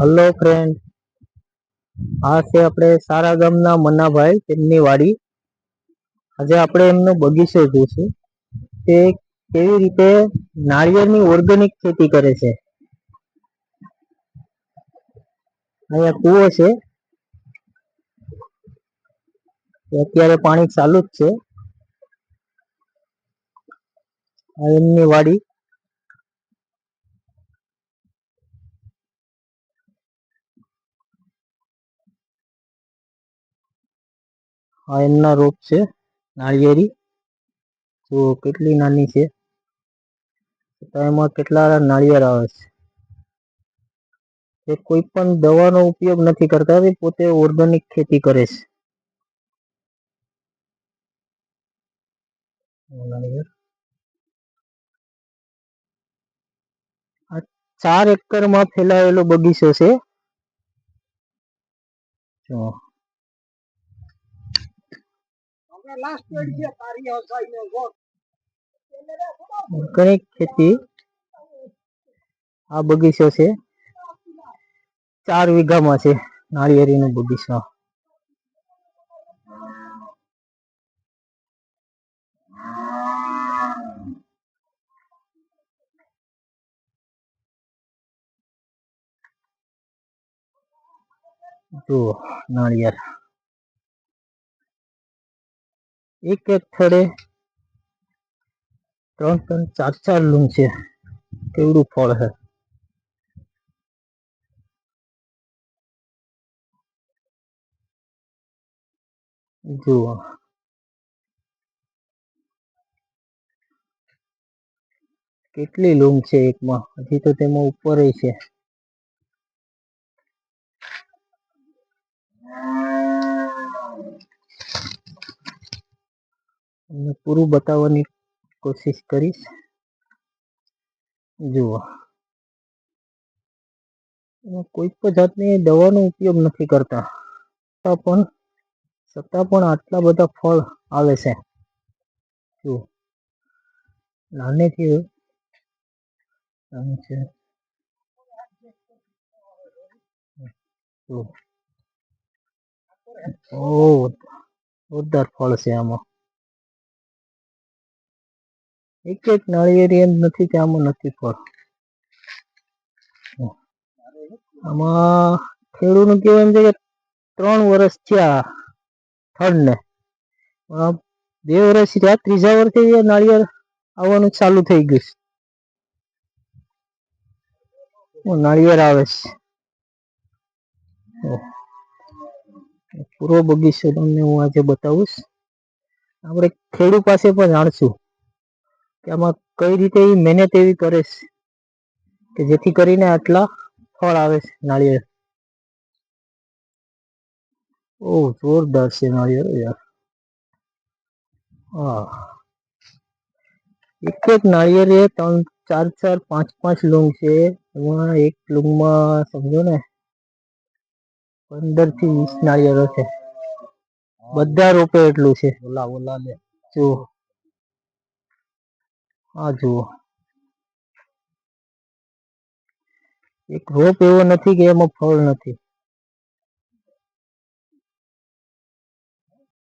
Hello friend આ છે આપણે સારા ગામના મનાભાઈ તેમની વાડી. આજે આપણે એમનો બગીચો જોઈશું તે કેવી રીતે નાળિયેરની ઓર્ગેનિક ખેતી કરે છે. અહીંયા કૂવો છે. અત્યારે પાણી ચાલુ જ છે. આ એમની વાડી. આ એમના રોપ છે, નાળિયેરી. જો કેટલી નાની છે? એમાં કેટલા નાળિયેર આવે છે? તે કોઈ પણ દવાનો ઉપયોગ નથી કરતા તે પોતે ઓર્ગેનિક ખેતી કરે છે. ચાર એકરમાં ફેલાયેલો બગીચો છે. ઓર્ગેનિક ખેતી આ બગીચો છે. ચાર વીઘામાં છે નાળિયેરીનો બગીચો. જુઓ નાળિયેર. એક એક થડે ત્રણ ત્રણ ચાર ચાર લૂમ છે. કેવડું ફળ છે જુઓ. કેટલી લૂમ છે એકમાં? હજી તો તેમાં ઉપર છે. તમને પૂરું બતાવવાની કોશિશ કરીશ. જુઓ. એમાં કોઈ પણ જાતની દવાનો ઉપયોગ નથી કરતા. છતાં પણ છતાં પણ આટલા બધા ફળ આવે છે. જુઓ. નાનેથી નાનું છે. ઓહ જોરદાર ફળ છે આમાં. એક એક નાળિયેરી એમ નથી કે આમાં નથી ફળ આમાં ખેડૂતનું કેવું એમ છે કે ત્રણ વર્ષ થયા થડને બે વર્ષ થયા ત્રીજા વર્ષે એ નાળિયેર આવવાનું ચાલુ થઈ ગયું છે. નાળિયેર આવે છે. પૂરો બગીચો તમને હું આજે બતાવીશ. આપણે ખેડૂત પાસે પણ જાણશું. કે આમાં કઈ રીતે એ મહેનત એવી કરે છે? કે જેથી કરીને આટલા ફળ આવે છે નાળિયેર? ઓ જોરદાર છે નાળિયેર યાર. હા. એક એક નાળિયેર એ ત્રણ ચાર ચાર પાંચ પાંચ લૂંગ છે. એમાં એક લૂંગમાં સમજો ને પંદરથી વીસ નાળિયેરો છે. બધા રોપે એટલું છે. ઓલા ઓલા લે. જુઓ આ જુઓ. એક રોપ એવો નથી કે એમાં ફળ નથી.